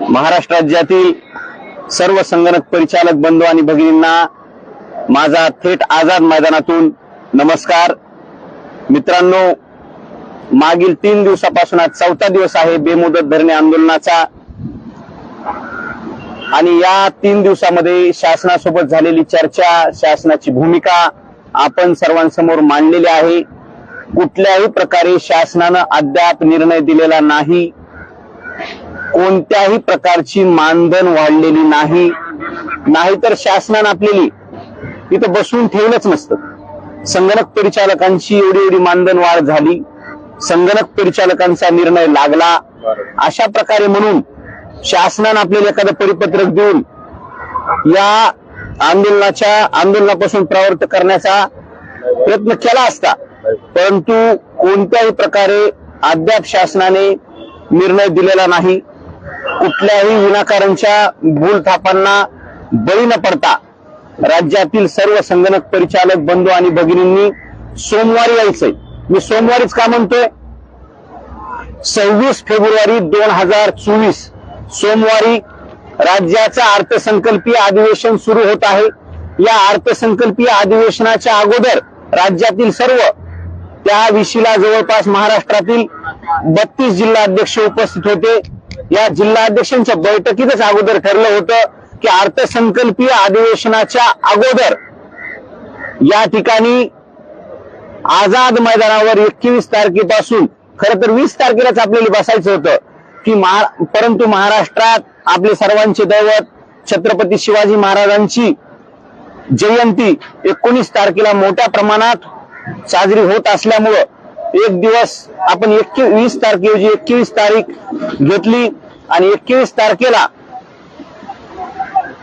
महाराष्ट्र राज्यातील सर्व संगणक परिचालक बंधू आणि भगिनींना माझा थेट आझाद मैदानातून नमस्कार. मित्रांनो मागील तीन दिवसापासून आज चौथा दिवस आहे बेमुदत धरणे आंदोलनाचा. आणि या तीन दिवसामध्ये शासनासोबत झालेली चर्चा शासनाची भूमिका आपण सर्वांसमोर मांडलेली आहे. कुठल्याही प्रकारे शासनानं अद्याप निर्णय दिलेला नाही. कोणत्याही प्रकारची मानधन वाढलेली नाही. नाहीतर शासनानं आपलेली इथं बसवून ठेवलंच नसतं. संगणक परिचालकांची एवढी एवढी मानधन वाढ झाली. संगणक परिचालकांचा निर्णय लागला. अशा प्रकारे म्हणून शासनानं आपल्याला एखादं परिपत्रक देऊन या आंदोलनाच्या आंदोलनापासून प्रवृत्त करण्याचा प्रयत्न केला असता परंतु कोणत्याही प्रकारे अद्याप शासनाने निर्णय दिलेला नाही. कुठल्याही विनाकारांच्या भूलथापांना बळी न पडता राज्यातील सर्व संगणक परिचालक बंधू आणि भगिनींनी सोमवारी यायचंय. मी सोमवारीच का म्हणतोय? सव्वीस फेब्रुवारी दोन हजार चोवीस सोमवारी राज्याचा अर्थसंकल्पीय अधिवेशन सुरू होत आहे. या अर्थसंकल्पीय अधिवेशनाच्या अगोदर राज्यातील सर्व त्या विशीला जवळपास महाराष्ट्रातील बत्तीस जिल्हाध्यक्ष उपस्थित होते. या जिल्हाध्यक्षांच्या बैठकीतच अगोदर ठरलं होतं की अर्थसंकल्पीय अधिवेशनाच्या अगोदर या ठिकाणी आझाद मैदानावर एकवीस तारखेपासून खर तर वीस तारखेलाच आपल्याला बसायचं होतं की महा परंतु महाराष्ट्रात आपले सर्वांचे दैवत छत्रपती शिवाजी महाराजांची जयंती एकोणीस तारखेला मोठ्या प्रमाणात साजरी होत असल्यामुळं एक दिवस आपण एकवीस वीस तारखेऐवजी एकवीस तारीख घेतली आणि एकवीस तारखेला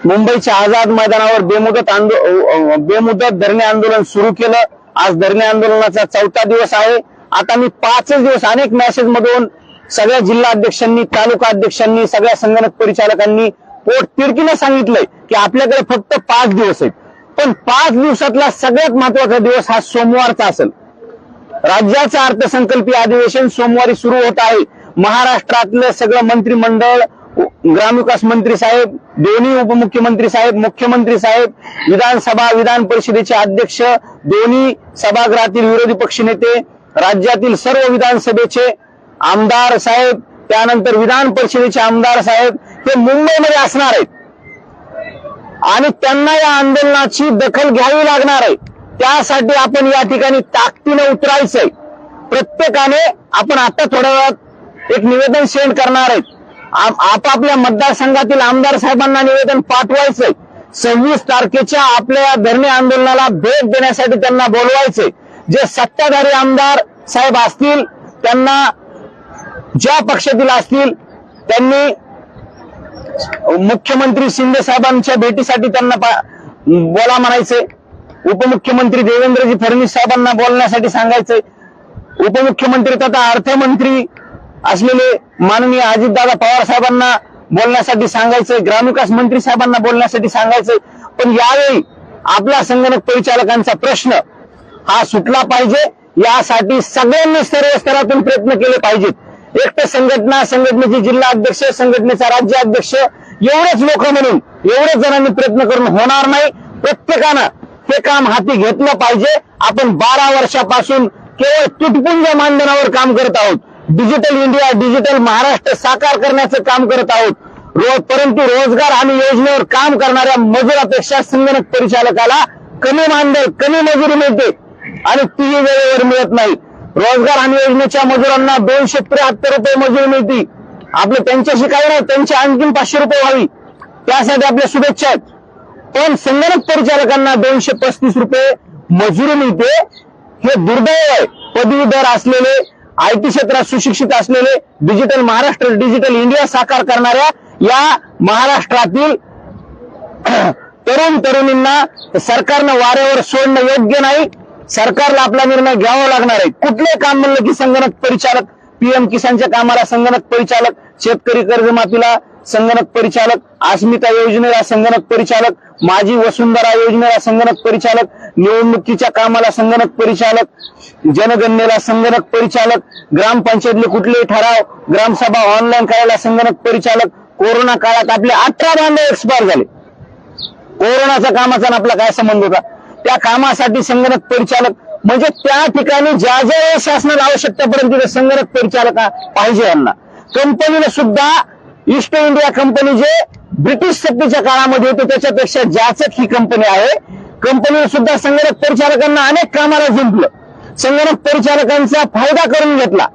मुंबईच्या आझाद मैदानावर बेमुदत आंदो बेमुदत धरणे आंदोलन सुरू केलं. आज धरणे आंदोलनाचा चौथा दिवस आहे. आता मी पाचच दिवस अनेक मॅसेज मधून सगळ्या जिल्हा अध्यक्षांनी तालुका अध्यक्षांनी सगळ्या संगणक परिचालकांनी पोट तिरकीने सांगितलंय की आपल्याकडे फक्त पाच दिवस आहेत. पण पाच दिवसातला सगळ्यात महत्त्वाचा दिवस हा सोमवारचा असेल. राज्याचं अर्थसंकल्पीय अधिवेशन सोमवारी सुरू होत आहे. महाराष्ट्रातलं सगळं मंत्रिमंडळ ग्रामविकास मंत्री साहेब दोन्ही उपमुख्यमंत्री साहेब मुख्यमंत्री साहेब विधानसभा विधान परिषदेचे अध्यक्ष दोन्ही सभागृहातील विरोधी पक्षनेते राज्यातील सर्व विधानसभेचे आमदार साहेब त्यानंतर विधान परिषदेचे आमदार साहेब हे मुंबईमध्ये असणार आहेत. आणि त्यांना या आंदोलनाची दखल घ्यावी लागणार आहे. त्यासाठी आपण या ठिकाणी ताकदीनं उतरायचंय. प्रत्येकाने आपण आता थोड्या वेळात एक निवेदन सेंड करणार आहेत आपापल्या मतदारसंघातील आमदार साहेबांना निवेदन पाठवायचंय. सव्वीस तारखेच्या आपल्या या धरणे आंदोलनाला भेट देण्यासाठी त्यांना बोलवायचंय. जे सत्ताधारी आमदार साहेब असतील त्यांना ज्या पक्षातील असतील त्यांनी मुख्यमंत्री शिंदे साहेबांच्या भेटीसाठी त्यांना बोला म्हणायचंय. उपमुख्यमंत्री देवेंद्रजी फडणवीस साहेबांना बोलण्यासाठी सांगायचंय. उपमुख्यमंत्री तथा अर्थमंत्री असलेले माननीय अजितदादा पवार साहेबांना बोलण्यासाठी सांगायचंय. ग्रामविकास मंत्री साहेबांना बोलण्यासाठी सांगायचंय. पण यावेळी आपल्या संगणक परिचालकांचा प्रश्न हा सुटला पाहिजे. यासाठी सगळ्यांनी सर्व स्तरातून प्रयत्न केले पाहिजेत. एकटं संघटना संघटनेचे जिल्हा अध्यक्ष संघटनेचा राज्य अध्यक्ष एवढेच लोक म्हणून एवढेच जणांनी प्रयत्न करून होणार नाही. प्रत्येकानं ते काम हाती घेतलं पाहिजे. आपण बारा वर्षापासून केवळ तुटपुंज मानधनावर काम करत आहोत. डिजिटल इंडिया डिजिटल महाराष्ट्र साकार करण्याचं काम करत आहोत. रोज परंतु रोजगार हमी योजनेवर काम करणाऱ्या मजुरापेक्षा संगणक परिचालकाला कमी मानधन कमी मजुरी मिळते आणि तीही वेळेवर मिळत नाही. रोजगार हमी योजनेच्या मजुरांना दोनशे त्र्याहत्तर रुपये मजुरी मिळती. आपलं त्यांच्याशी काही नाही त्यांची आणखीन पाचशे रुपये व्हावी. त्यासाठी आपल्या शुभेच्छा आहेत. पण संगणक परिचालकांना दोनशे पस्तीस रुपये मजुरी मिळते. हे दुर्दैव आहे. पदवीधर असलेले आय टी क्षेत्रात सुशिक्षित असलेले डिजिटल महाराष्ट्र डिजिटल इंडिया साकार करणाऱ्या या महाराष्ट्रातील तरुण तरुणींना सरकारनं वाऱ्यावर सोडणं योग्य नाही. सरकारला आपला निर्णय घ्यावा लागणार आहे. कुठले काम म्हणलं की संगणक परिचालक पीएम किसानच्या कामाला संगणक परिचालक शेतकरी कर्जमाफीला संगणक परिचालक अस्मिता योजनेला संगणक परिचालक माझी वसुंधरा योजनेला संगणक परिचालक निवडणुकीच्या कामाला संगणक परिचालक जनगणनेला संगणक परिचालक ग्रामपंचायतले कुठलेही ठराव ग्रामसभा ऑनलाईन करायला संगणक परिचालक. कोरोना काळात आपले अठरा बांधव एक्सपायर झाले. कोरोनाचा कामाचा आपला काय संबंध होता? त्या कामासाठी संगणक परिचालक म्हणजे त्या ठिकाणी ज्या ज्या शासनाला आवश्यकतापर्यंत संगणक परिचालक पाहिजे यांना. कंपनीला सुद्धा ईस्ट इंडिया कंपनी जे ब्रिटिश सत्तेच्या काळामध्ये होते त्याच्यापेक्षा जाचक ही कंपनी आहे. कंपनीने सुद्धा संगणक परिचालकांना अनेक कामाला जिंकलं संगणक परिचालकांचा फायदा करून घेतला.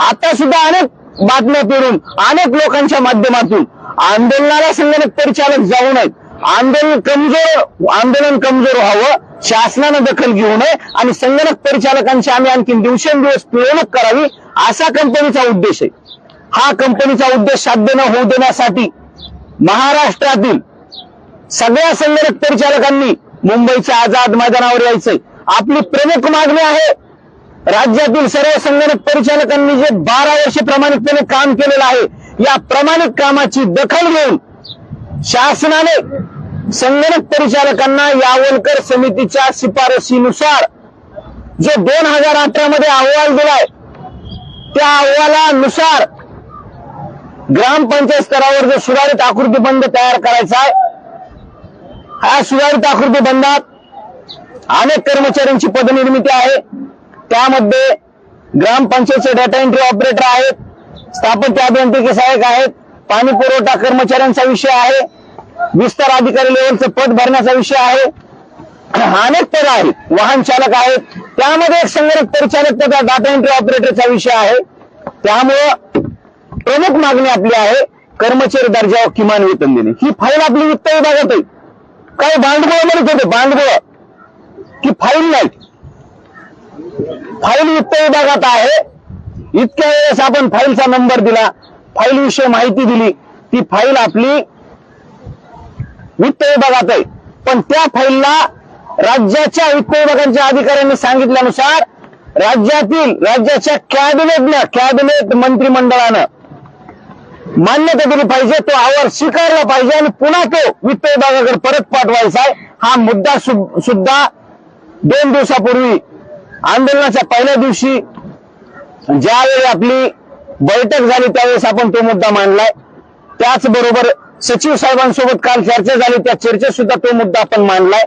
आता सुद्धा अनेक बातम्या पेरून अनेक लोकांच्या माध्यमातून आंदोलनाला संगणक परिचालक जाऊ नयेत. आंदोलन कमजोर आंदोलन कमजोर व्हावं शासनानं दखल घेऊ नये आणि संगणक परिचालकांची आम्ही आणखी दिवसेंदिवस पिळवणूक करावी असा कंपनीचा उद्देश आहे. हा कंपनीचा उद्देश साध्य न होऊ देण्यासाठी महाराष्ट्रातील सगळ्या संगणक परिचालकांनी मुंबईच्या आझाद मैदानावर यायचंय. आपली प्रमुख मागणी आहे राज्यातील सर्व संगणक परिचालकांनी जे बारा वर्षे प्रामाणिकपणे काम केलेलं आहे या प्रामाणिक कामाची दखल घेऊन शासनाने संगणक परिचालकांना यावलकर समितीच्या शिफारशीनुसार जो दोन हजार अठरा मध्ये अहवाल दिलाय त्या अहवालानुसार ग्रामपंचायत स्तरावर जो सुधारित आकृती बंद तयार करायचा आहे हा सुधारित आकृती बंदात अनेक कर्मचाऱ्यांची पदनिर्मिती आहे. त्यामध्ये ग्रामपंचायतचे डाटा एंट्री ऑपरेटर आहेत स्थापत्य अभियांत्रिकी सहाय्यक आहेत पाणी पुरवठा कर्मचाऱ्यांचा विषय आहे विस्तार अधिकारी लेवलचं पद भरण्याचा विषय आहे. अनेक पद आहेत वाहन चालक आहेत. त्यामध्ये एक संगणक परिचालक तथा डाटा एंट्री ऑपरेटरचा विषय आहे. त्यामुळं प्रमुख मागणी आपली आहे कर्मचारी दर्जावर किमान वेतन देणे. ही फाईल आपली वित्त विभागात आहे. काही बांडगोळ म्हणत होते बांडगोळ की फाईल नाही. फाईल वित्त विभागात आहे. इतक्या वेळेस आपण फाईलचा नंबर दिला. फाईल विषयी माहिती दिली. ती फाईल आपली वित्त विभागात आहे. पण त्या फाईलला राज्याच्या वित्त विभागाच्या अधिकाऱ्यांनी सांगितल्यानुसार राज्यातील राज्याच्या कॅबिनेटनं कॅबिनेट मंत्रिमंडळानं मान्यता दिली पाहिजे तो आवर स्वीकारला पाहिजे आणि पुन्हा तो वित्त विभागाकडे परत पाठवायचा आहे. हा मुद्दा सु- सुद्धा दोन दिवसापूर्वी आंदोलनाच्या पहिल्या दिवशी ज्यावेळी आपली बैठक झाली त्यावेळेस आपण तो मुद्दा मांडलाय. त्याचबरोबर सचिव साहेबांसोबत काल चर्चा झाली त्या चर्चेत सुद्धा तो मुद्दा आपण मांडलाय.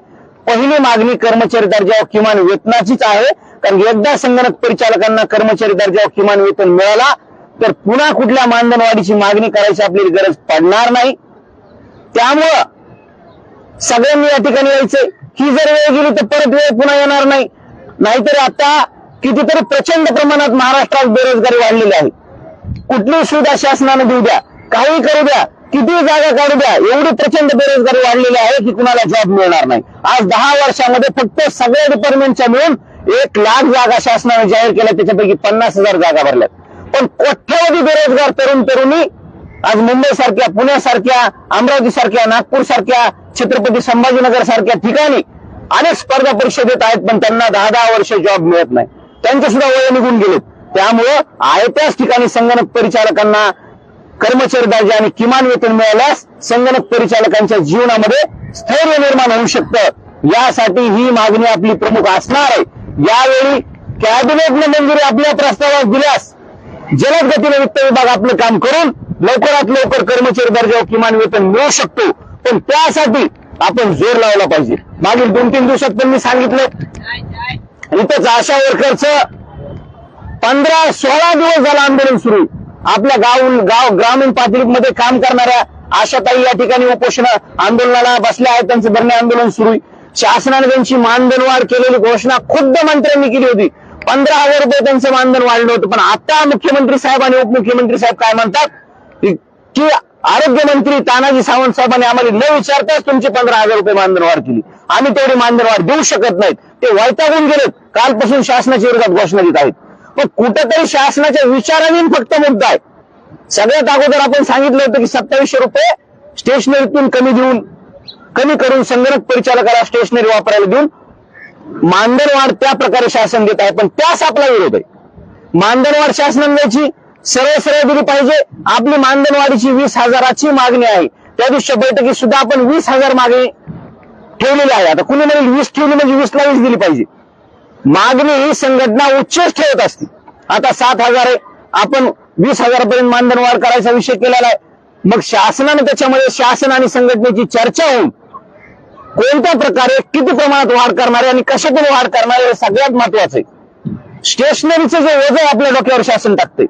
पहिली मागणी कर्मचारी दर्जावर किमान वेतनाचीच आहे कारण एकदा संगणक परिचालकांना कर्मचारी दर्जावर किमान वेतन मिळाला तर पुन्हा कुठल्या मानधनवाढीची मागणी करायची आपली गरज पडणार नाही. त्यामुळं सगळ्यांनी या ठिकाणी यायचंय. ही जर वेळ गेली तर परत वेळ पुन्हा येणार नाही. नाहीतर आता कितीतरी प्रचंड प्रमाणात महाराष्ट्रात बेरोजगारी वाढलेली आहे. कुठली सुविधा शासनाने देऊ द्या. काही करू द्या. किती जागा काढू द्या. एवढी प्रचंड बेरोजगारी वाढलेली आहे की कुणाला जॉब मिळणार नाही. आज दहा वर्षामध्ये फक्त सगळ्या डिपार्टमेंटच्या मिळून एक लाख जागा शासनाने जाहीर केल्या. त्याच्यापैकी पन्नास हजार जागा भरल्यात. पण कोट्यावधी बेरोजगार तरुण तरुणी आज मुंबई सारख्या पुण्यासारख्या अमरावती सारख्या नागपूर सारख्या छत्रपती संभाजीनगर सारख्या ठिकाणी अनेक स्पर्धा परीक्षा देत आहेत पण त्यांना दहा दहा वर्ष जॉब मिळत नाही. त्यांचे सुद्धा वय निघून गेलेत त्यामुळं आयत्याच ठिकाणी संगणक परिचालकांना कर्मचारी दर्जा आणि किमान वेतन मिळाल्यास संगणक परिचालकांच्या जीवनामध्ये स्थैर्य निर्माण होऊ शकतं. यासाठी ही मागणी आपली प्रमुख असणार आहे. यावेळी कॅबिनेटने मंजुरी आपल्या प्रस्तावास दिल्यास जलद गतीने वित्त विभाग आपलं काम करून लवकरात लवकर कर्मचारी दर्जावर किमान वेतन मिळू शकतो. पण त्यासाठी आपण जोर लावला पाहिजे. मागील दोन तीन दिवसात पण मी सांगितलं. इथंच आशा वर्करचं पंधरा सोळा दिवस झालं आंदोलन सुरू. आपल्या गाव गाव ग्रामीण पातळीमध्ये काम करणाऱ्या आशाताई या ठिकाणी उपोषण आंदोलनाला बसल्या आहेत. त्यांचं धरणे आंदोलन सुरू आहे. शासनाने त्यांची मानधन वाढ केलेली घोषणा खुद्द मंत्र्यांनी केली होती. पंधरा हजार रुपये त्यांचं मानधन वाढलं होतं. पण आता मुख्यमंत्री साहेब आणि उपमुख्यमंत्री साहेब काय म्हणतात? की आरोग्यमंत्री तानाजी सावंत साहेबांनी आम्हाला न विचारताच तुमची पंधरा हजार रुपये मानधन वाढ केली. आम्ही तेवढी मानधन वाढ देऊ शकत नाहीत. ते वैतागून गेलेत. कालपासून शासनाच्या विरोधात घोषणा देत आहेत. पण कुठेतरी शासनाच्या विचाराधीन फक्त मुद्दा आहे सगळ्यात अगोदर आपण सांगितलं होतं की सत्तावीसशे रुपये स्टेशनरीतून कमी देऊन कमी करून संगणक परिचालकाला स्टेशनरी वापरायला देऊन मानधन त्या प्रकारे शासन देत आहे पण त्यास आपला विरोध आहे. मानधन वाढ शासनाने द्यायची सरळ सरळ दिली पाहिजे. आपली मानधनवाढीची वीस हजाराची मागणी आहे. त्या दिवशी बैठकीत सुद्धा आपण वीस हजार मागणी ठेवलेली आहे. आता कुणी म्हणेल वीस ठेवली म्हणजे वीसला वीस दिली पाहिजे. मागणी ही संघटना उच्चच ठेवत असते. आता सात हजार आहे. आपण वीस हजारापर्यंत मानधन वाढ करायचा विषय केलेला आहे. मग शासनाने त्याच्यामध्ये शासन आणि संघटनेची चर्चा होऊन कोणत्या प्रकारे किती प्रमाणात वाढ करणारे आणि कशातून वाढ करणारे हे सगळ्यात महत्वाचं आहे. स्टेशनरीचं जे ओझं आहे आपल्या डोक्यावर शासन टाकते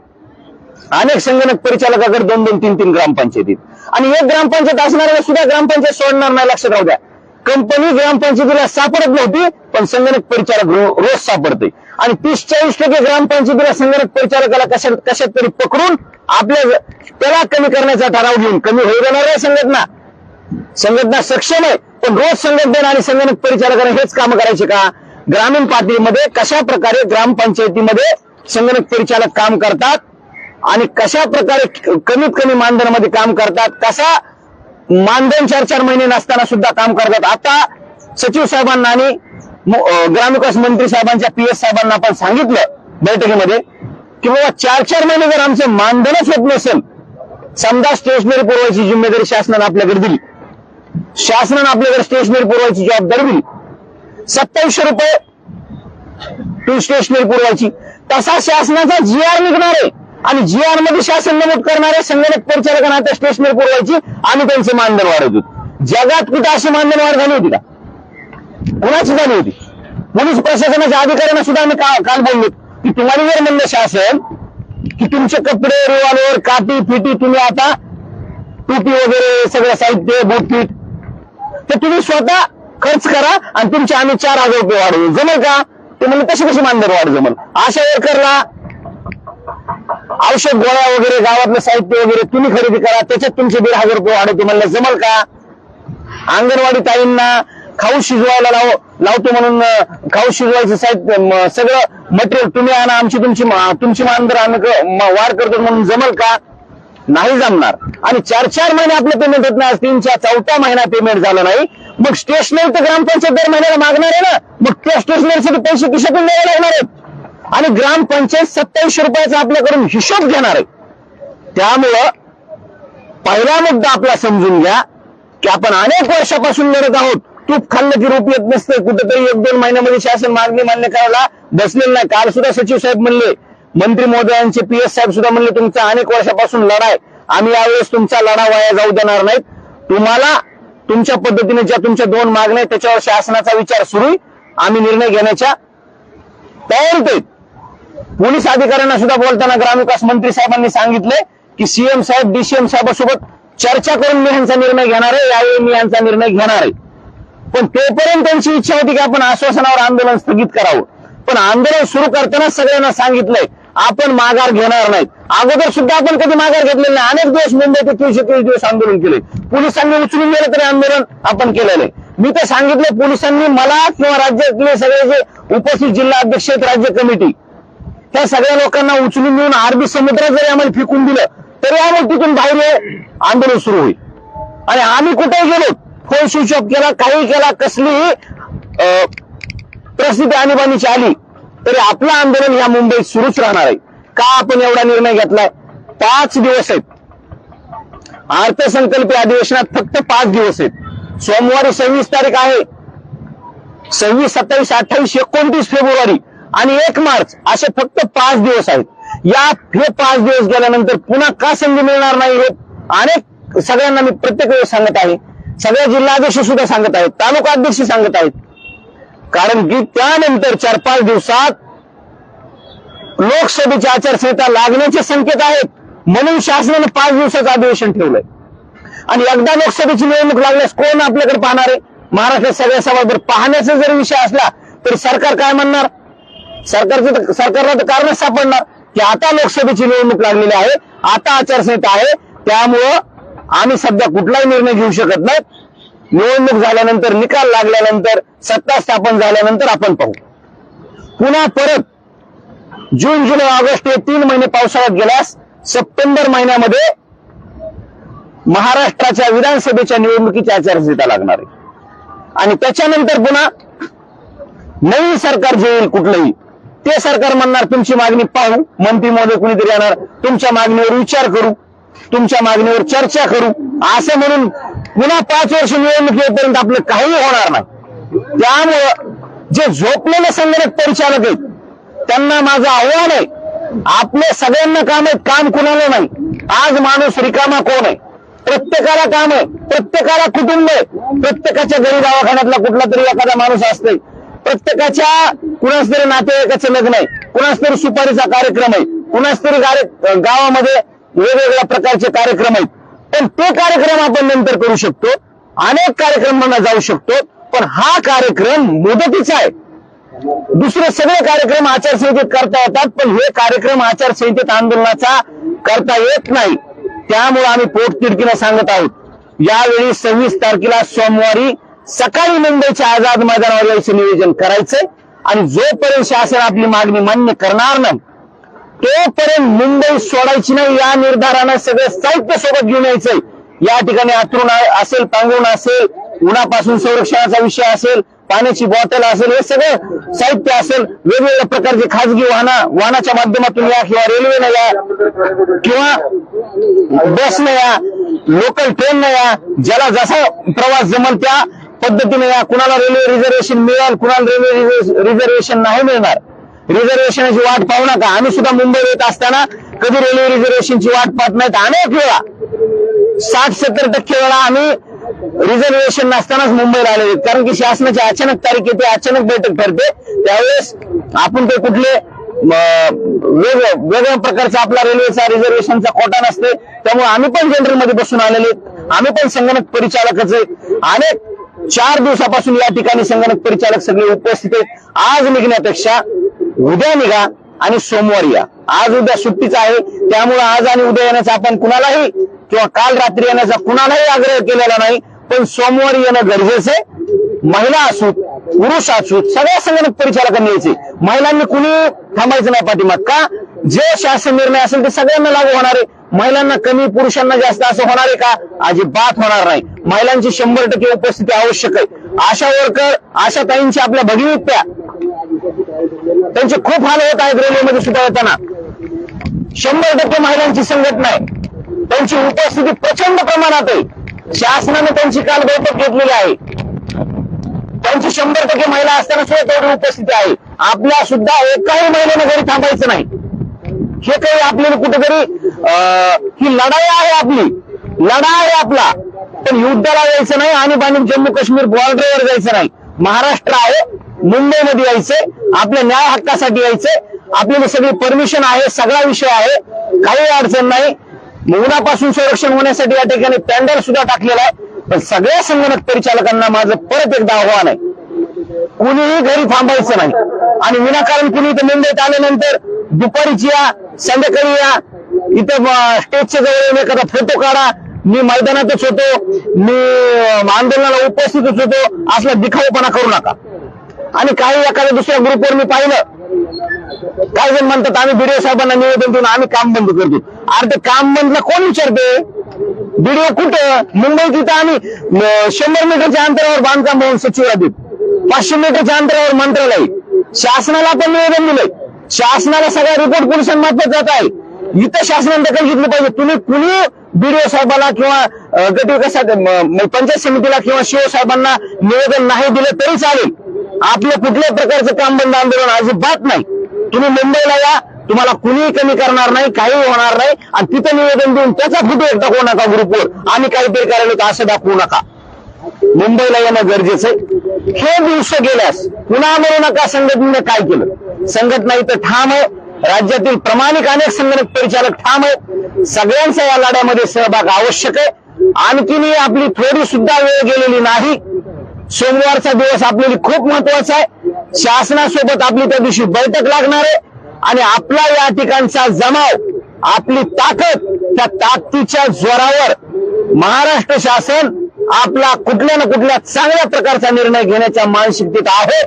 अनेक संगणक परिचालकाकडे दोन दोन तीन तीन ग्रामपंचायतीत आणि एक ग्रामपंचायत असणाऱ्याला सुद्धा ग्रामपंचायत सोडणार नाही लक्षात राहू द्या. कंपनी ग्रामपंचायतीला सापडत नव्हती पण संगणक परिचालक रोज सापडते आणि तीस चाळीस टक्के ग्रामपंचायतीला संगणक परिचालकाला कशात कशात तरी पकडून आपल्या त्याला कमी करण्याचा ठराव घेऊन कमी होऊ देणार आहे संघटना. संघटना सक्षम आहे. पण रोज संघटना आणि संगणक परिचालकाने हेच काम करायचे का? ग्रामीण पातळीमध्ये कशा प्रकारे ग्रामपंचायतीमध्ये संगणक परिचालक काम करतात आणि कशा प्रकारे कमीत कमी मानधनामध्ये काम करतात? कसा मानधन चार चार महिने नसताना सुद्धा काम करतात? आता सचिव साहेबांना आणि ग्रामविकास मंत्री साहेबांच्या पी एस साहेबांना आपण सांगितलं बैठकीमध्ये की बाबा चार चार महिने जर आमचं मानधनच होत नसेल समजा स्टेशनरी पुरवायची जिम्मेदारी शासनानं आपल्याकडे दिली शासनाने आपल्याकडे स्टेशनरी पुरवायची जबाबदारी दिली. सत्तावीसशे रुपये टू स्टेशनरी पुरवायची. तसा शासनाचा जी आर निघणार आहे. आणि जी आरमध्ये शासन नमूद करणारे संगणक परिचालकांना आता स्टेशनरी पुरवायची आणि त्यांचे मानधन वाढवतो जगात कुठे अशी मानधन वाढ झाली होती का? कुणाची झाली होती? पोलीस प्रशासनाच्या अधिकाऱ्यांना सुद्धा आम्ही का- काल बोललो की तुम्हाला जर म्हणलं शासन की तुमचे कपडे रिवॉल्वर काठी फिटी तुम्ही आता टोपी वगैरे सगळं साहित्य बूटपीठ तर तुम्ही स्वतः खर्च करा आणि तुमचे आम्ही चार हजार रुपये वाढवू. जमेल का? ते म्हणजे कशी कशी मानधन वाढ जमल? आशा वर्करला औषध गोळ्या वगैरे गावातलं साहित्य वगैरे तुम्ही खरेदी करा. त्याच्यात तुमचे दीड हजार रुपये वाढव तुम्हाला जमल का? अंगणवाडी ताईंना खाऊ शिजवायला लाव लावतो म्हणून खाऊ शिजवायचं साहित्य सगळं मटेरियल तुम्ही आणा. आमची तुमची तुमची मानधन आम्ही वाढ करतो म्हणून जमल का? नाही जमणार. आणि चार चार महिने आपलं पेमेंट होत नाही तीनच्या चौथा महिना पेमेंट झालं नाही. मग स्टेशनरी तर ग्रामपंचायत दर महिन्याला मागणार आहे ना? मग त्या स्टेशनरीसाठी पैसे खिशातून द्यावे लागणार आहेत. आणि ग्रामपंचायत सत्तावीसशे रुपयाचा आपल्याकडून हिशोब घेणार आहे. त्यामुळं पहिला मुद्दा आपला समजून घ्या की आपण अनेक वर्षापासून लढत आहोत. तूप खाल्लं की रूप येत नसतं कुठेतरी एक दोन महिन्यामध्ये शासन मागणी मान्य करायला बसलेलं नाही. काल सुद्धा सचिव साहेब म्हणले मंत्री महोदयांचे पी एस साहेब सुद्धा म्हणले तुमचा अनेक वर्षापासून लढा आहे आम्ही यावेळेस तुमचा लढा वाया जाऊ देणार नाहीत. तुम्हाला तुमच्या पद्धतीने ज्या तुमच्या दोन मागण्या आहेत त्याच्यावर शासनाचा विचार सुरू आम्ही निर्णय घेण्याच्या तयारीत आहेत. पोलीस अधिकाऱ्यांना सुद्धा बोलताना ग्रामविकास मंत्री साहेबांनी सांगितले की सीएम साहेब डीसीएम साहेबांसोबत चर्चा करून मी यांचा निर्णय घेणार आहे यावेळी मी यांचा निर्णय घेणार आहे. पण तोपर्यंत त्यांची इच्छा होती की आपण आश्वासनावर आंदोलन स्थगित करावं. पण आंदोलन सुरू करताना सगळ्यांना सांगितलंय आपण माघार घेणार नाहीत. अगोदर सुद्धा आपण कधी माघार घेतलेलं नाही. अनेक दिवस मुंबईत तीनशे तीस दिवस आंदोलन केले. पोलिसांनी उचलून गेलं तरी आंदोलन आपण केलेलं आहे मी तर सांगितलं पोलिसांनी मला किंवा राज्यातले सगळे जे उपस्थित जिल्हा अध्यक्ष आहेत राज्य कमिटी त्या सगळ्या लोकांना उचलून घेऊन अरबी समुद्रात जरी आम्हाला फेकून दिलं तरी आम्हाला तिथून बाहेर आंदोलन सुरू होईल. आणि आम्ही कुठेही गेलो? फोन स्विच ऑफ केला काही केला कसली अं, परिस्थिती आणीबाणीची आली. तरी आपलं आंदोलन या मुंबईत सुरूच राहणार आहे. का आपण एवढा निर्णय घेतलाय? पाच दिवस आहेत. अर्थसंकल्पीय अधिवेशनात फक्त पाच दिवस आहेत. सोमवारी सव्वीस तारीख आहे. सव्वीस सत्तावीस अठ्ठावीस एकोणतीस फेब्रुवारी आणि एक मार्च असे फक्त पाच दिवस आहेत. या हे पाच दिवस गेल्यानंतर पुन्हा का संधी मिळणार नाही हे अनेक सगळ्यांना मी प्रत्येक वेळेस सांगत आहे. सगळ्या जिल्हाध्यक्ष सुद्धा सांगत आहेत. तालुका अध्यक्ष सांगत आहेत. कारण की त्यानंतर चार पाच दिवसात लोकसभेची आचारसंहिता लागण्याचे संकेत आहेत. म्हणून शासनाने पाच दिवसाचं अधिवेशन ठेवलंय. आणि एकदा लोकसभेची निवडणूक लागल्यास कोण आपल्याकडे पाहणार आहे? महाराष्ट्रात सगळ्या सभागृह जर पाहण्याचा जर विषय असला तर सरकार काय म्हणणार? सरकारचं तर- सरकारला तर कारणच सापडणार की आता लोकसभेची निवडणूक लागलेली आहे आता आचारसंहिता आहे त्यामुळं आम्ही सध्या कुठलाही निर्णय घेऊ शकत नाही. निवडणूक झाल्यानंतर निकाल लागल्यानंतर सत्ता स्थापन झाल्यानंतर आपण पाहू. पुन्हा परत जून जुलै ऑगस्ट हे तीन महिने पावसाळ्यात गेल्यास सप्टेंबर महिन्यामध्ये महाराष्ट्राच्या विधानसभेच्या निवडणुकीची आचारसंहिता लागणार आहे. आणि त्याच्यानंतर पुन्हा नवीन सरकार जे येईल कुठलंही ते सरकार म्हणणार तुमची मागणी पाहू मंत्री महोदय कुणीतरी येणार तुमच्या मागणीवर विचार करू तुमच्या मागणीवर चर्चा करू असं म्हणून पुन्हा पाच वर्ष निवडणूक येईपर्यंत आपलं काही होणार नाही. त्यामुळं जे झोपलेले संगणक परिचालक आहेत त्यांना माझं आव्हान आहे आपले सगळ्यांना काम आहे काम कुणाला नाही. आज माणूस रिकामा कोण आहे? प्रत्येकाला काम आहे प्रत्येकाला कुटुंब आहे प्रत्येकाच्या घरी दवाखान्यातला कुठला तरी एखादा माणूस असतोय. प्रत्येकाच्या कुणाच तरी नातेवाईकाचं लग्न आहे कुणाच तरी सुपारीचा कार्यक्रम आहे कुणाच तरी गावामध्ये वेगवेगळ्या प्रकारचे कार्यक्रम आहेत. पण ते कार्यक्रम आपण नंतर करू शकतो. अनेक कार्यक्रमांना जाऊ शकतो. पण हा कार्यक्रम मुदतीचा आहे. दुसरे सगळे कार्यक्रम आचारसंहितेत करता येतात पण हे कार्यक्रम आचारसंहितेत आंदोलनाचा करता येत नाही. त्यामुळे आम्ही पोटतिडकीला सांगत आहोत. यावेळी सव्वीस तारखेला सोमवारी सकाळी मुंबईच्या आझाद मैदानावर यायचं नियोजन करायचंय आणि जोपर्यंत शासन आपली मागणी मान्य करणार नाही तोपर्यंत मुंबई सोडायची नाही या निर्धारानं सगळं साहित्य सोबत घेऊन यायचंय. या ठिकाणी आतरून असेल पांघरून असेल उन्हापासून संरक्षणाचा विषय असेल पाण्याची बॉटल असेल हे सगळं साहित्य असेल वेगवेगळ्या प्रकारचे खाजगी वाहना वाहनाच्या माध्यमातून या किंवा रेल्वेनं या किंवा बसनं या लोकल ट्रेननं या ज्याला जसा प्रवास जमल त्या पद्धतीने या कुणाला रेल्वे रिझर्वेशन मिळेल कुणाला रेल्वे रिझर्वेशन नाही मिळणार. रिझर्वेशनची वाट पाहू नका. आम्ही सुद्धा मुंबईत येत असताना कधी रेल्वे रिझर्वेशनची वाट पाहत नाहीत. अनेक वेळा साठ सत्तर टक्के वेळा आम्ही रिझर्वेशन नसतानाच मुंबईला आलेले आहेत. कारण की शासनाची अचानक तारीख येते अचानक बैठक ठरते. त्यावेळेस आपण ते कुठले वेगळ्या वेगळ्या प्रकारचा आपला रेल्वेचा रिझर्वेशनचा कोटा नसते. त्यामुळे आम्ही पण जनरलमध्ये बसून आलेले आम्ही पण संगणक परिचालकच आहे अनेक चार दिवसापासून या ठिकाणी संगणक परिचालक सगळे उपस्थित आहेत. आज निघण्यापेक्षा उद्या निघा आणि सोमवारी या. आज उद्या सुट्टीच आहे त्यामुळे आज आणि उद्या येण्याचा आपण कुणालाही किंवा काल रात्री येण्याचा कुणालाही आग्रह केलेला नाही पण सोमवारी येणं गरजेचं आहे. महिला असूत पुरुष असूत सगळ्या संगणक परिचालकांनी यायचे. महिलांनी कुणी थांबायचं नाही पाठीमाग का? जे शासन निर्णय असेल ते सगळ्यांना लागू होणार आहे. महिलांना कमी पुरुषांना जास्त असं होणार आहे का? अजिबात होणार नाही. महिलांची शंभर टक्के उपस्थिती आवश्यक आहे. आशा वर्कर आशा ताईंची आपल्या भगिनीत त्या त्यांचे खूप हाल होत आहेत रेल्वेमध्ये सुद्धा येताना. शंभर टक्के महिलांची संघटना आहे. त्यांची उपस्थिती प्रचंड प्रमाणात आहे. शासनाने त्यांची काल बैठक घेतलेली आहे. त्यांची शंभर टक्के महिला असताना सुद्धा तेवढी उपस्थिती आहे. आपल्या सुद्धा एकाही महिलेनं घरी थांबायचं नाही. हे काही आपल्याला कुठेतरी अं, ही लढाई आहे आपली. लढा आहे आपला. पण युद्धाला जायचं नाही आणि बाणी जम्मू काश्मीर बॉर्डरवर जायचं नाही. महाराष्ट्र आहे. मुंबईमध्ये यायचंय आपल्या न्याय हक्कासाठी यायचंय आपल्याला सगळी परमिशन आहे सगळा विषय आहे. काही अडचण नाही. उन्हापासून संरक्षण होण्यासाठी या ठिकाणी पॅन्डल सुद्धा टाकलेला आहे. पण सगळ्या संगणक परिचालकांना माझं परत एकदा आव्हान आहे. कुणीही घरी थांबायचं नाही. आणि विनाकारण कुणी इथं मुंबईत आल्यानंतर दुपारीची या संध्याकाळी या इथं स्टेजच्या जवळ येऊन एखादा फोटो काढा. मी मैदानातच होतो. मी आंदोलनाला उपस्थितच होतो. असला दिखाऊपणा करू नका. आणि काही एखाद्या दुसऱ्या ग्रुपवर मी पाहिलं. काही जण म्हणतात आम्ही बीडीओ साहेबांना निवेदन देऊन आम्ही काम बंद करतो. अरे ते काम बंदला कोण विचारते? बीडीओ कुठं? मुंबईत इथं आम्ही शंभर मीटरच्या अंतरावर बांधकाम भवन सचिवालयात पाचशे मीटरच्या अंतरावर मंत्रालय. शासनाला पण निवेदन दिलंय. शासनाला सगळा रिपोर्ट पोलिसांमार्फत जात आहे. इथं शासनाने दखल घेतली पाहिजे. तुम्ही कुणी बीडीओ साहेबाला किंवा गटविकास पंचायत समितीला किंवा शिव साहेबांना निवेदन नाही दिलं तरी चालेल. आपलं कुठल्याही प्रकारचं काम बंद आंदोलन अजिबात नाही. तुम्ही मुंबईला या तुम्हाला कुणीही कमी करणार नाही काही होणार नाही. आणि तिथं निवेदन देऊन त्याचा फोटो एक टाकू नका ग्रुपवर. आम्ही काहीतरी करायला असं दाखवू नका. मुंबईला येणं गरजेचं आहे. हे दिवस गेल्यास पुन्हा म्हणू नका संघटनेनं काय केलं? संघटना इथं ठाम आहे. राज्यातील प्रामाणिक अनेक संगणक परिचालक ठाम आहेत. सगळ्यांचा या लढ्यामध्ये सहभाग आवश्यक आहे. आणखीनही आपली थोडी सुद्धा वेळ गेलेली नाही. सोमवारचा दिवस आपल्याला खूप महत्त्वाचा आहे. शासनासोबत आपली त्या दिवशी बैठक लागणार आहे. आणि आपला या ठिकाणचा जमाव आपली ताकद त्या ताकदीच्या जोरावर महाराष्ट्र शासन आपला कुठल्या ना कुठल्या चांगल्या प्रकारचा निर्णय घेण्याच्या मानसिकतेत आहे.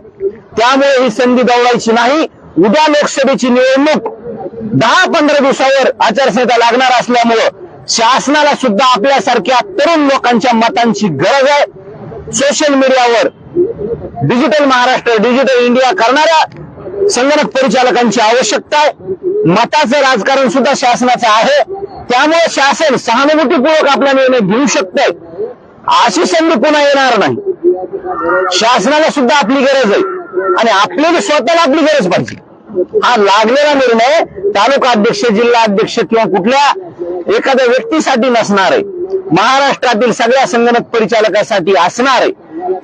त्यामुळे ही संधी दौडायची नाही. उद्या लोकसभेची निवडणूक दहा पंधरा दिवसावर आचारसंहिता लागणार असल्यामुळं शासनाला सुद्धा आपल्यासारख्या तरुण लोकांच्या मतांची गरज आहे. सोशल मीडियावर डिजिटल महाराष्ट्र डिजिटल इंडिया करणाऱ्या संगणक परिचालकांची आवश्यकता आहे. मताचं राजकारण सुद्धा शासनाचं आहे. त्यामुळे शासन सहानुभूतीपूर्वक आपला निर्णय घेऊ शकतंय. अशी संधी पुन्हा येणार नाही. शासनाला सुद्धा आपली गरज आहे. आणि आपल्याला स्वतःला आपली गरज पाहिजे हा लागलेला निर्णय तालुका अध्यक्ष जिल्हा अध्यक्ष किंवा कुठल्या एखाद्या व्यक्तीसाठी नसणार आहे. महाराष्ट्रातील सगळ्या संगणक परिचालकासाठी असणार आहे.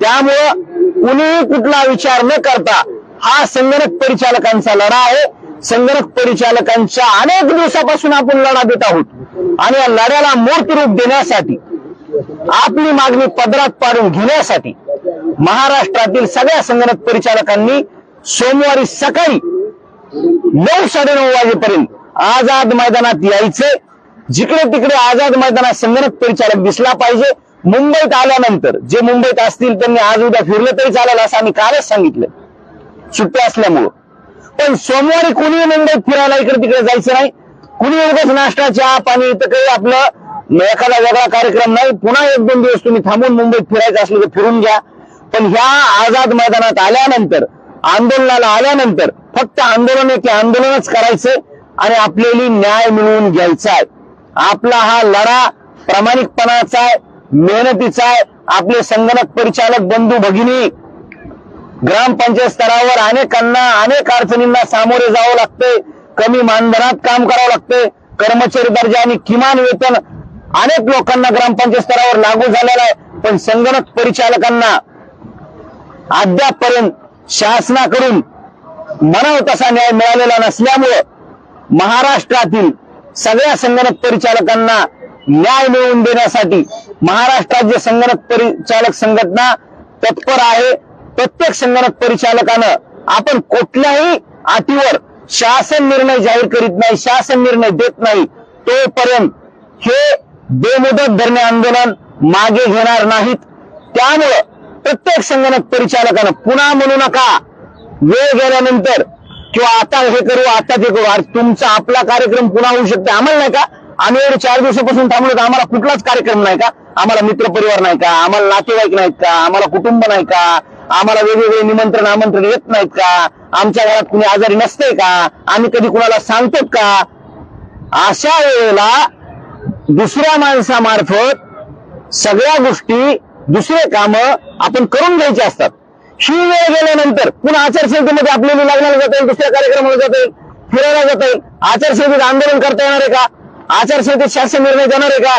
त्यामुळं कुणी कुठला विचार न करता हा संगणक परिचालकांचा लढा आहे. संगणक परिचालकांच्या अनेक दिवसापासून आपण लढा देत आहोत. आणि या लढ्याला मूर्त रूप देण्यासाठी आपली मागणी पदरात पाडून घेण्यासाठी महाराष्ट्रातील सगळ्या संगणक परिचालकांनी सोमवारी सकाळी नऊ साडेनऊ वाजेपर्यंत आझाद मैदानात यायचे. जिकडे तिकडे आझाद मैदानात संगणक परिचालक दिसला पाहिजे. मुंबईत आल्यानंतर जे मुंबईत असतील त्यांनी आज उद्या फिरलं तरी चालेल असं आम्ही कालच सांगितलं. सुट्टी असल्यामुळं. पण सोमवारी कुणी मुंबईत फिरायला इकडे तिकडे जायचं नाही. कुणी उगाच नाश्ता चहा पाणी इथं काही आपलं एखादा वेगळा कार्यक्रम नाही. पुन्हा एक दोन दिवस तुम्ही थांबून मुंबईत फिरायचं असलं तर फिरून घ्या. पण ह्या आझाद मैदानात आल्यानंतर आंदोलनाला आल्यानंतर फक्त आंदोलन आहे की आंदोलनच करायचं आणि आपल्याला न्याय मिळवून घ्यायचा आहे. आपला हा लढा प्रामाणिकपणाचा आहे मेहनतीचा आहे. आपले संगणक परिचालक बंधू भगिनी ग्रामपंचायत स्तरावर अनेकांना अनेक अडचणींना सामोरे जावं लागते. कमी मानधनात काम करावं लागते. कर्मचारी दर्जा आणि किमान वेतन अनेक लोकांना ग्रामपंचायत स्तरावर लागू झालेलं आहे. पण संगणक परिचालकांना अद्यापपर्यंत शासनाकडून म्हणावं तसा न्याय मिळालेला नसल्यामुळं महाराष्ट्रातील सगळ्या संगणक परिचालकांना न्याय मिळवून देण्यासाठी महाराष्ट्र राज्य संगणक परिचालक संघटना तत्पर आहे. प्रत्येक संगणक परिचालकानं आपण कुठल्याही अटीवर शासन निर्णय जाहीर करीत नाही शासन निर्णय देत नाही तोपर्यंत हे बेमुदत धरणे आंदोलन मागे घेणार नाहीत. त्यामुळं प्रत्येक संगणक परिचालकानं पुन्हा म्हणू नका. वेळ गेल्यानंतर किंवा आता हे करू आता ते करू. अरे तुमचा आपला कार्यक्रम पुन्हा होऊ शकतो. आम्हाला नाही का? आम्ही एवढे चार दिवसापासून थांबलो तर आम्हाला कुठलाच कार्यक्रम नाही का? आम्हाला मित्रपरिवार नाही का? आम्हाला नातेवाईक नाहीत का? आम्हाला कुटुंब नाही का? आम्हाला वेगवेगळे निमंत्रण आमंत्रण येत नाहीत का? आमच्या घरात कुणी आजारी नसते का? आम्ही कधी कुणाला सांगतो का? अशा वेळेला दुसऱ्या माणसामार्फत सगळ्या गोष्टी दुसरे काम आपण करून घ्यायचे असतात. ही वेळ गेल्यानंतर पुन्हा आचारसंहितेमध्ये आपल्याला लग्नाला जाता येईल दुसऱ्या कार्यक्रमाला जाता येईल फिरायला जाता येईल. आचारसंहितेत आंदोलन करता येणार आहे का? आचारसंहितेत शासन निर्णय देणार आहे का?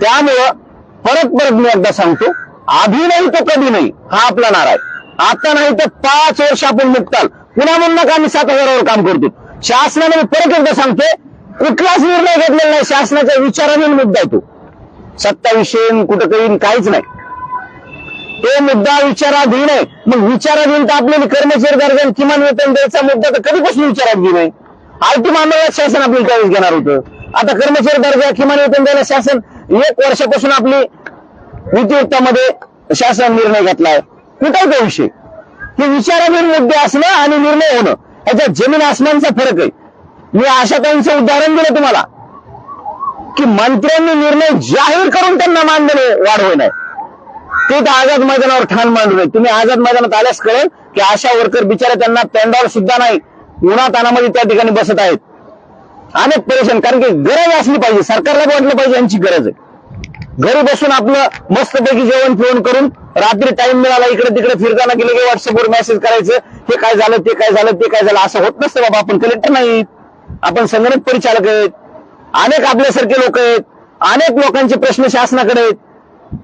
त्यामुळं परत परत मी एकदा सांगतो आधी नाही तो कधी नाही हा आपला नारा आहे. आता नाही तर पाच वर्ष आपण मुक्ताल. पुन्हा म्हणून का आम्ही सात हजारावर काम करतो. शासनाने मी परत एकदा सांगतोय कुठलाच निर्णय घेतलेला नाही. शासनाच्या विचाराने मुद्दा आहे तो सत्ताविषयी कुठं काही काहीच नाही. तो मुद्दा विचाराधीन आहे. मग विचाराधीन तर आपल्याला कर्मचारी दर्जा आणि किमान वेतन द्यायचा मुद्दा तर कधीपासून विचाराधीन आहे? आयटी मामल्यात शासन आपल्याला त्यावेळेस घेणार होतं. आता कर्मचारी दर्जा किमान वेतन द्यायला शासन एक वर्षापासून आपली नीतियुक्तामध्ये शासन निर्णय घेतलाय. कुठं तो विषय? हे विचाराधीन मुद्दे असणं आणि निर्णय होणं याच्यात जमीन आसमानचा फरक आहे. मी अशा आशाताईंचं उदाहरण दिलं तुम्हाला की मंत्र्यांनी निर्णय जाहीर करून त्यांना मानधने वाढवू नये ते तर आझाद मैदानावर ठाण मांडू तुम्ही आझाद मैदानात आल्यास कळेल की आशा वर्कर बिचारे त्यांना तोंडावर सुद्धा नाही उन्हातानामध्ये त्या ठिकाणी बसत आहेत. अनेक परेशान कारण की गरज असली पाहिजे सरकारला वाटलं पाहिजे यांची गरज आहे. घरी बसून आपलं मस्तपैकी जेवण पिवण करून रात्री टाइम मिळाला इकडे तिकडे फिरताना गेले की व्हॉट्सअपवर मेसेज करायचं हे काय झालं ते काय झालं ते काय झालं असं होत नसतं बाबा आपण कलेक्टर नाहीत. आपण संगणक परिचालक आहेत. अनेक आपल्यासारखे लोक आहेत. अनेक लोकांचे प्रश्न शासनाकडे आहेत.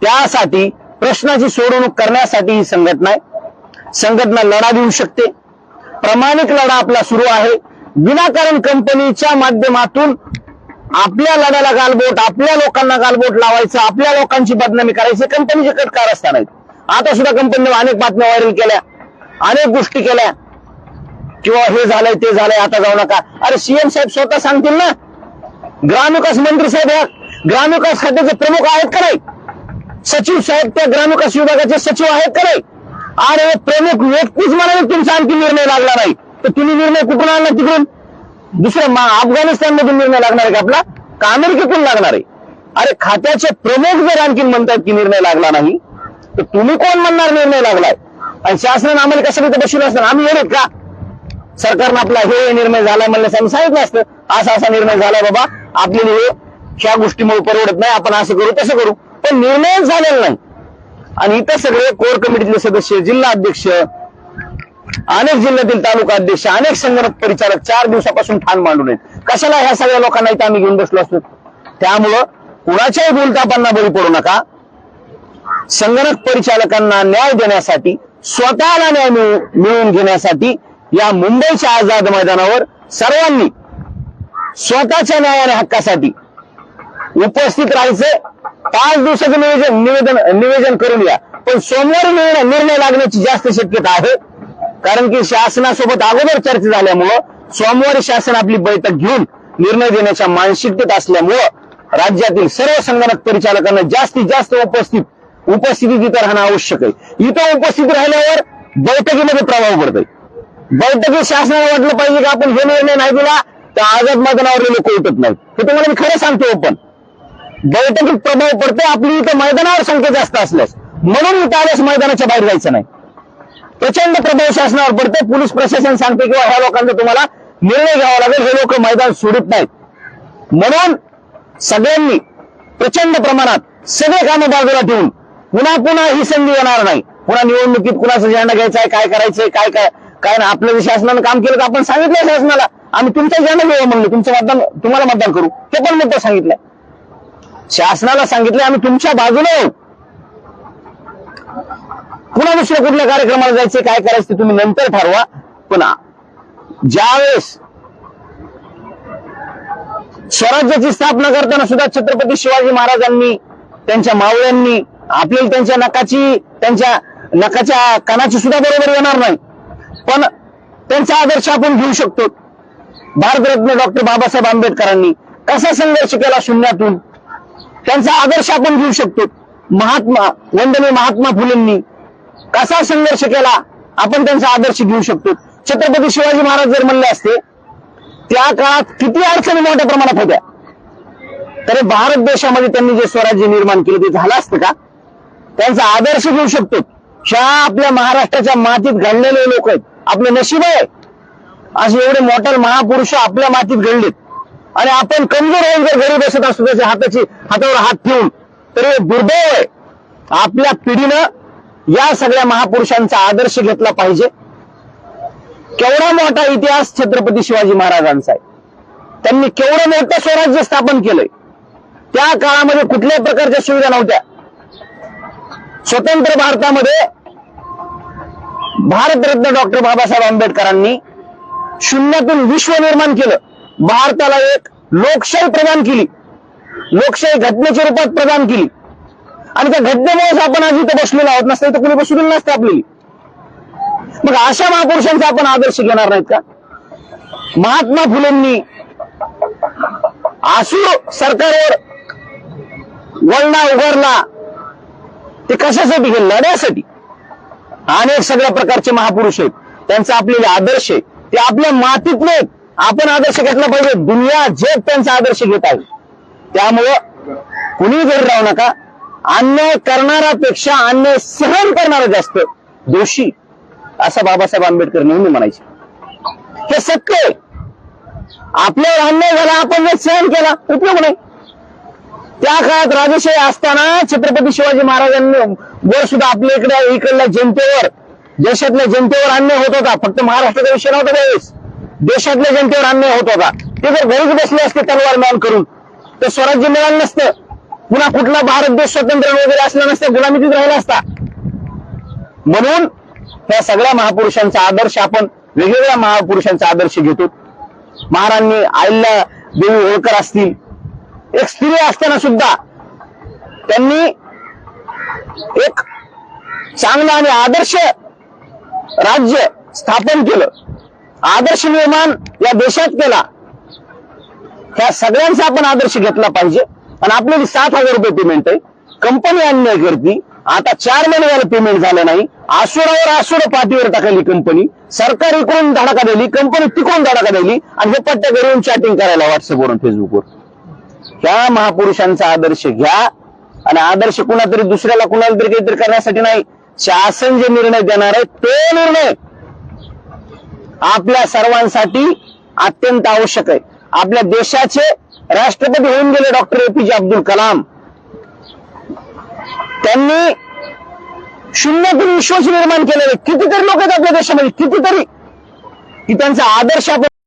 त्यासाठी प्रश्नाची सोडवणूक करण्यासाठी ही संघटना आहे. संघटना लढा देऊ शकते. प्रामाणिक लढा आपला सुरू आहे. विनाकारण कंपनीच्या माध्यमातून आपल्या लढ्याला गालबोट आपल्या लोकांना गालबोट लावायचं आपल्या लोकांची बदनामी करायची कंपनीचे कट कारस्थान आहेत. आता सुद्धा कंपनीने अनेक बातम्या व्हायरल केल्या अनेक गोष्टी केल्या. किंवा हे झालंय ते झालंय आता जाऊ नका. अरे सीएम साहेब स्वतः सांगतील ना ग्रामविकास मंत्री साहेब या ग्रामविकास खात्याचे प्रमुख आहेत का नाही? सचिव साहेब त्या ग्रामविकास विभागाचे सचिव आहेत का नाही? आणि प्रमुख व्यक्तीच म्हणाले तुमचा आणखी निर्णय लागला नाही. तर तुम्ही निर्णय कुठून आणला तिकडून? दुसरं अफगाणिस्तान मधून निर्णय लागणार आहे का आपला? का अमेरिकेतून लागणार आहे? अरे खात्याचे प्रमुख जर आणखी म्हणतात की निर्णय लागला नाही तर तुम्ही कोण म्हणणार निर्णय लागलाय? आणि शासनानं आम्हाला कसं तिथे बसवलं असतं? आम्ही येणार का? सरकारनं आपला हे निर्णय झालाय म्हणल्यास आम्ही सांगितलं असतं. असा असा निर्णय झालाय बाबा. आपल्याला हे ह्या गोष्टीमुळे परवडत नाही. आपण असं करू तसं करू. पण निर्णयच झालेला नाही. आणि इथं सगळे कोर कमिटीतले सदस्य जिल्हा अध्यक्ष अनेक जिल्ह्यातील तालुका अध्यक्ष अनेक संगणक परिचालक चार दिवसापासून ठाण मांडून आहेत. कशाला ह्या सगळ्या लोकांना इथं आम्ही घेऊन बसलो असतो? त्यामुळं कुणाच्याही बोलतापांना बळी पडू नका. संगणक परिचालकांना न्याय देण्यासाठी स्वतःला न्याय मिळवून मिळवून घेण्यासाठी या मुंबईच्या आझाद मैदानावर सर्वांनी स्वतःच्या न्यायाने हक्कासाठी उपस्थित राहायचे पाच दिवसाचं निवेदन निवेदन निवेदन करून या पण सोमवारी निर्णय लागण्याची जास्त शक्यता आहे. कारण की शासनासोबत अगोदर चर्चा झाल्यामुळं सोमवारी शासन आपली बैठक घेऊन निर्णय देण्याच्या मानसिकतेत असल्यामुळं राज्यातील सर्व संगणक परिचालकांना जास्तीत जास्त उपस्थित उपस्थिती तिथं राहणं आवश्यक आहे. इथं उपस्थित राहिल्यावर बैठकीमध्ये प्रभाव पडतोय. बैठकीत शासनाला वाटलं पाहिजे की आपण हे निर्णय नाही दिला तर आझाद मैदानावर लोक उठत नाहीत. हे तुम्हाला मी खरं सांगतो पण बैठकीत प्रभाव पडतो आपली इथं मैदानावर संख्या जास्त असल्यास. म्हणून इथं आल्यास मैदानाच्या बाहेर जायचं नाही. प्रचंड प्रभाव शासनावर पडतो पोलीस प्रशासन सांगते किंवा ह्या लोकांचा तुम्हाला निर्णय घ्यावा लागेल. हे लोक मैदान सोडत नाहीत. म्हणून सगळ्यांनी प्रचंड प्रमाणात सगळे कामं बाजूला ठेवून पुन्हा पुन्हा ही संधी येणार नाही. पुन्हा निवडणुकीत कुणाचा झेंडा घ्यायचा आहे काय करायचंय काय काय काय ना आपलं जे शासनानं काम केलं तर आपण सांगितलं शासनाला. आम्ही तुमचा झेंडा घेऊ म्हणलं. तुमचं मतदान तुम्हाला मतदान करू. ते पण मुद्दा सांगितलंय. शासनाला सांगितलं आम्ही तुमच्या बाजूने आहोत पुन्हा दुसऱ्या कुठल्या कार्यक्रमाला जायचे काय करायचं ते तुम्ही नंतर ठरवा. पण ज्यावेळेस स्वराज्याची स्थापना करताना सुद्धा छत्रपती शिवाजी महाराजांनी त्यांच्या मावळ्यांनी आपल्याला त्यांच्या नकाची त्यांच्या नकाच्या कानाची सुद्धा बरोबर येणार नाही. पण त्यांचा आदर्श आपण घेऊ शकतो. भारतरत्न डॉक्टर बाबासाहेब आंबेडकरांनी कसा संघर्ष केला शून्यातून? त्यांचा आदर्श आपण घेऊ शकतो. महात्मा वंदनीय महात्मा फुलेंनी कसा संघर्ष केला आपण त्यांचा आदर्श घेऊ शकतो. छत्रपती शिवाजी महाराज जर म्हणले असते त्या काळात किती अडचणी मोठ्या प्रमाणात होत्या. तरी भारत देशामध्ये त्यांनी जे स्वराज्य निर्माण केलं ते झालं असतं का? त्यांचा आदर्श घेऊ शकतो. ह्या आपल्या महाराष्ट्राच्या मातीत घडलेले लोक आहेत आपले नशीब आहे. असे एवढे मोठे महापुरुष आपल्या मातीत घडलेत. आणि आपण कमजोर होऊन जर घरी बसत असतो त्याच्या हाताची हातावर हात ठेवून तर हे दुर्दैव आहे. आपल्या पिढीनं या सगळ्या महापुरुषांचा आदर्श घेतला पाहिजे. केवढा मोठा इतिहास छत्रपती शिवाजी महाराजांचा आहे. त्यांनी केवढं मोठं स्वराज्य स्थापन केलंय. त्या काळामध्ये कुठल्याही प्रकारच्या सुविधा नव्हत्या. स्वतंत्र भारतामध्ये भारतरत्न डॉक्टर बाबासाहेब आंबेडकरांनी शून्यातून विश्व निर्माण केलं. भारताला एक लोकशाही प्रदान केली. लोकशाही घटनेच्या रूपात प्रदान केली. आणि त्या घटनेमुळेच आपण आज इथं बसलेलो आहोत. नसते तर कुणी बसलेलं नसतं आपली मग अशा महापुरुषांचा आपण आदर्श घेणार नाहीत का? महात्मा फुलेंनी आसू सरकारवर वळणा उभारला. ते कशासाठी हे लढ्यासाठी अनेक सगळ्या प्रकारचे महापुरुष आहेत. त्यांचा आपलेले आदर्श आहे. ते आपल्या मातीतले आहेत. आपण आदर्श घेतला पाहिजे. दुनिया जग त्यांचा आदर्श घेत आहे. त्यामुळं कुणी घरी राहू नका. अन्याय करणारापेक्षा अन्याय सहन करणारा जास्त दोषी असं बाबासाहेब आंबेडकर नेहमी म्हणायचे. हे सत्य आहे. आपल्यावर अन्याय झाला आपण जर सहन केला उपयोग नाही. त्या काळात राजेशाही असताना छत्रपती शिवाजी महाराजांनी वर सुद्धा आपल्या इकडे इकडल्या जनतेवर देशातल्या जनतेवर अन्याय होत होता. फक्त महाराष्ट्राचा विषय नव्हता त्यावेळेस. देशातल्या जनतेवर अन्याय होत होता. ते जर घरीच बसले असते तलवार मान करून तर स्वराज्य मिळालं नसतं. पुन्हा कुठला भारत देश स्वतंत्र वगैरे असला नसतं गुलामीतीत राहिला असता. म्हणून त्या सगळ्या महापुरुषांचा आदर्श आपण वेगवेगळ्या महापुरुषांचा आदर्श घेतो. महारांनी आईला देवी होळकर असतील एक स्त्री असताना सुद्धा त्यांनी एक चांगलं आणि आदर्श राज्य स्थापन केलं. आदर्श निर्माण या देशात केला. ह्या सगळ्यांचा आपण आदर्श घेतला पाहिजे. आणि आपल्याला सात हजार रुपये पेमेंट आहे. कंपनी अन्याय करती. आता चार महिने झालं पेमेंट झालं नाही. आसुरावर आसुर पाठीवर टाकली कंपनी. सरकार इकडून धडाका दिली कंपनी तिकडून धडाका दिली आणि हे पट्ट्या करून चॅटिंग करायला व्हॉट्सअपवरून फेसबुकवर ह्या महापुरुषांचा आदर्श घ्या. आणि आदर्श कुणातरी दुसऱ्याला कुणाला तरी काहीतरी करण्यासाठी नाही. शासन जे निर्णय देणार आहे तो निर्णय आपल्या सर्वांसाठी अत्यंत आवश्यक आहे. आपल्या देशाचे राष्ट्रपती होऊन गेले डॉक्टर एपीजे अब्दुल कलाम. त्यांनी शून्यातून विश्वास निर्माण केलेले कितीतरी लोक आहेत आपल्या देशामध्ये कितीतरी. की त्यांचा आदर्श आपण